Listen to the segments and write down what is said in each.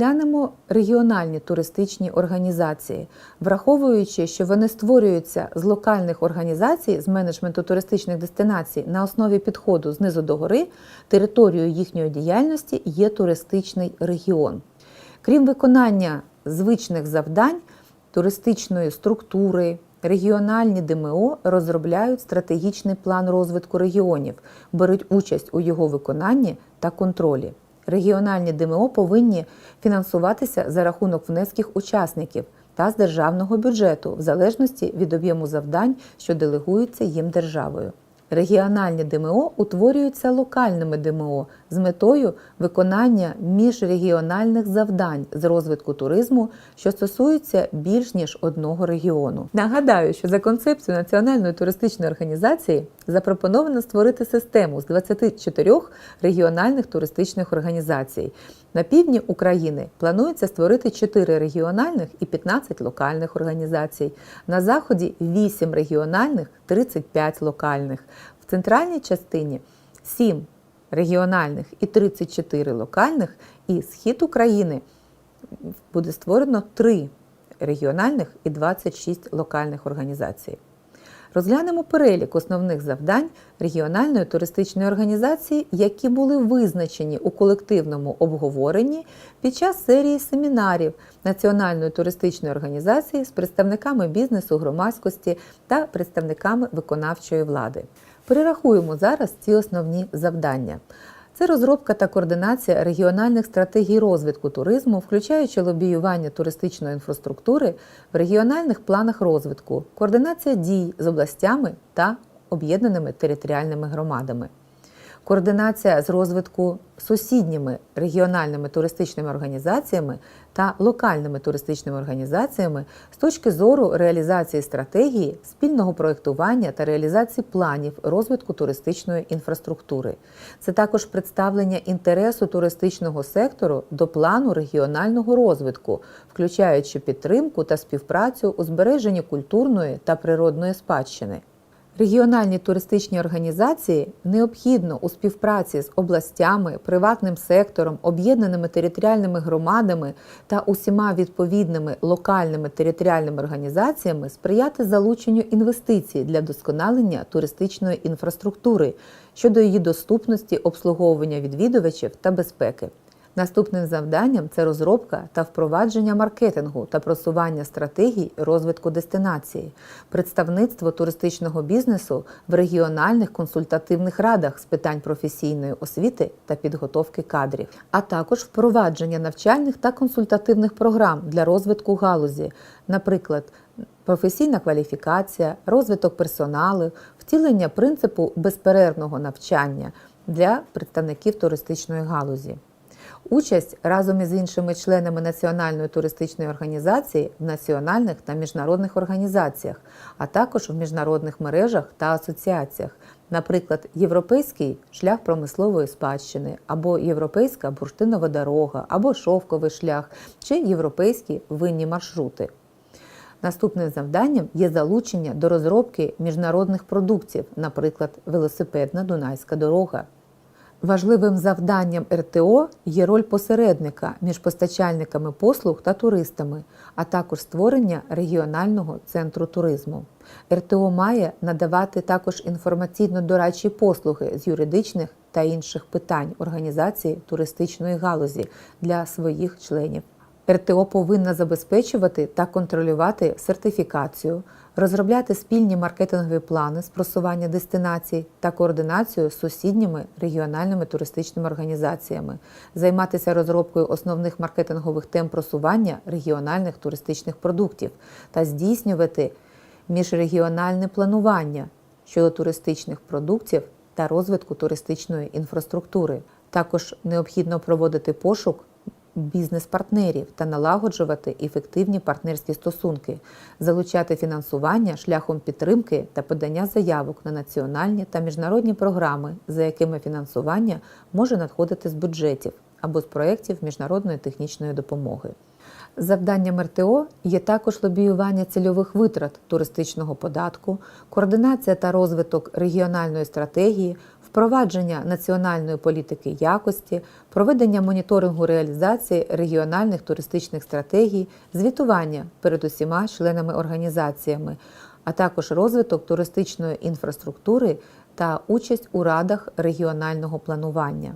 Розглянемо регіональні туристичні організації, враховуючи, що вони створюються з локальних організацій з менеджменту туристичних дестинацій на основі підходу знизу до гори, територією їхньої діяльності є туристичний регіон. Крім виконання звичних завдань туристичної структури, регіональні ДМО розробляють стратегічний план розвитку регіонів, беруть участь у його виконанні та контролі. Регіональні ДМО повинні фінансуватися за рахунок внесків учасників та з державного бюджету, в залежності від об'єму завдань, що делегуються їм державою. Регіональні ДМО утворюються локальними ДМО з метою виконання міжрегіональних завдань з розвитку туризму, що стосуються більш ніж одного регіону. Нагадаю, що за концепцією Національної туристичної організації запропоновано створити систему з 24 регіональних туристичних організацій. На півдні України планується створити 4 регіональних і 15 локальних організацій. На заході 8 регіональних, 35 локальних. В центральній частині 7 регіональних і 34 локальних. І схід України буде створено 3 регіональних і 26 локальних організацій. Розглянемо перелік основних завдань регіональної туристичної організації, які були визначені у колективному обговоренні під час серії семінарів Національної туристичної організації з представниками бізнесу, громадськості та представниками виконавчої влади. Перерахуємо зараз ці основні завдання. Це розробка та координація регіональних стратегій розвитку туризму, включаючи лобіювання туристичної інфраструктури в регіональних планах розвитку, координація дій з областями та об'єднаними територіальними громадами. Координація з розвитку сусідніми регіональними туристичними організаціями та локальними туристичними організаціями з точки зору реалізації стратегії, спільного проєктування та реалізації планів розвитку туристичної інфраструктури. Це також представлення інтересу туристичного сектору до плану регіонального розвитку, включаючи підтримку та співпрацю у збереженні культурної та природної спадщини. Регіональні туристичні організації необхідно у співпраці з областями, приватним сектором, об'єднаними територіальними громадами та усіма відповідними локальними територіальними організаціями сприяти залученню інвестицій для вдосконалення туристичної інфраструктури щодо її доступності, обслуговування відвідувачів та безпеки. Наступним завданням це розробка та впровадження маркетингу та просування стратегій розвитку дестинації, представництво туристичного бізнесу в регіональних консультативних радах з питань професійної освіти та підготовки кадрів, а також впровадження навчальних та консультативних програм для розвитку галузі, наприклад, професійна кваліфікація, розвиток персоналу, втілення принципу безперервного навчання для представників туристичної галузі. Участь разом із іншими членами Національної туристичної організації в національних та міжнародних організаціях, а також в міжнародних мережах та асоціаціях, наприклад, Європейський шлях промислової спадщини, або Європейська бурштинова дорога, або Шовковий шлях, чи європейські винні маршрути. Наступним завданням є залучення до розробки міжнародних продуктів, наприклад, велосипедна Дунайська дорога. Важливим завданням РТО є роль посередника між постачальниками послуг та туристами, а також створення регіонального центру туризму. РТО має надавати також інформаційно-дорадчі послуги з юридичних та інших питань організації туристичної галузі для своїх членів. РТО повинна забезпечувати та контролювати сертифікацію, розробляти спільні маркетингові плани з просування дестинацій та координацію з сусідніми регіональними туристичними організаціями, займатися розробкою основних маркетингових тем просування регіональних туристичних продуктів та здійснювати міжрегіональне планування щодо туристичних продуктів та розвитку туристичної інфраструктури. Також необхідно проводити пошук бізнес-партнерів та налагоджувати ефективні партнерські стосунки, залучати фінансування шляхом підтримки та подання заявок на національні та міжнародні програми, за якими фінансування може надходити з бюджетів або з проєктів міжнародної технічної допомоги. Завданням РТО є також лобіювання цільових витрат туристичного податку, координація та розвиток регіональної стратегії, впровадження національної політики якості, проведення моніторингу реалізації регіональних туристичних стратегій, звітування перед усіма членами організаціями, а також розвиток туристичної інфраструктури та участь у радах регіонального планування.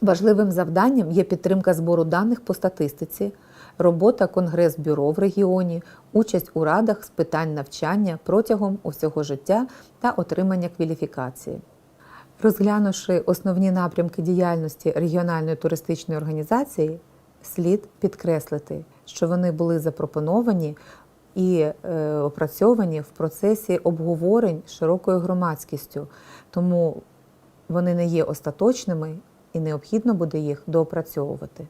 Важливим завданням є підтримка збору даних по статистиці, робота Конгрес-бюро в регіоні, участь у радах з питань навчання протягом усього життя та отримання кваліфікації. Розглянувши основні напрямки діяльності регіональної туристичної організації, слід підкреслити, що вони були запропоновані і е, опрацьовані в процесі обговорень широкою громадськістю, тому вони не є остаточними і необхідно буде їх доопрацьовувати.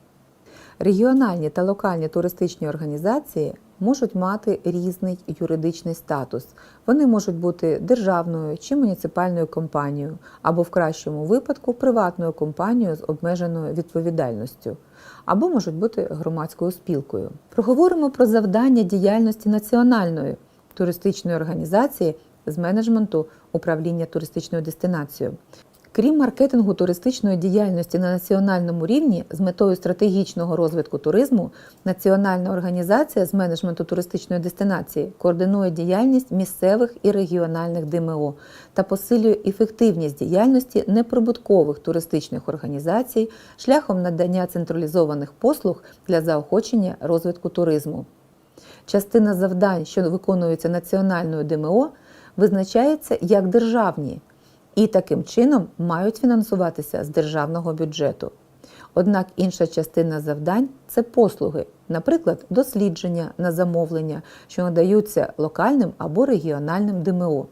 Регіональні та локальні туристичні організації можуть мати різний юридичний статус. Вони можуть бути державною чи муніципальною компанією, або в кращому випадку приватною компанією з обмеженою відповідальністю, або можуть бути громадською спілкою. Проговоримо про завдання діяльності національної туристичної організації з менеджменту управління туристичною дестинацією. Крім маркетингу туристичної діяльності на національному рівні з метою стратегічного розвитку туризму, Національна організація з менеджменту туристичної дестинації координує діяльність місцевих і регіональних ДМО та посилює ефективність діяльності неприбуткових туристичних організацій шляхом надання централізованих послуг для заохочення розвитку туризму. Частина завдань, що виконуються національною ДМО, визначається як державні і таким чином мають фінансуватися з державного бюджету. Однак інша частина завдань це послуги, наприклад, дослідження на замовлення, що надаються локальним або регіональним ДМО.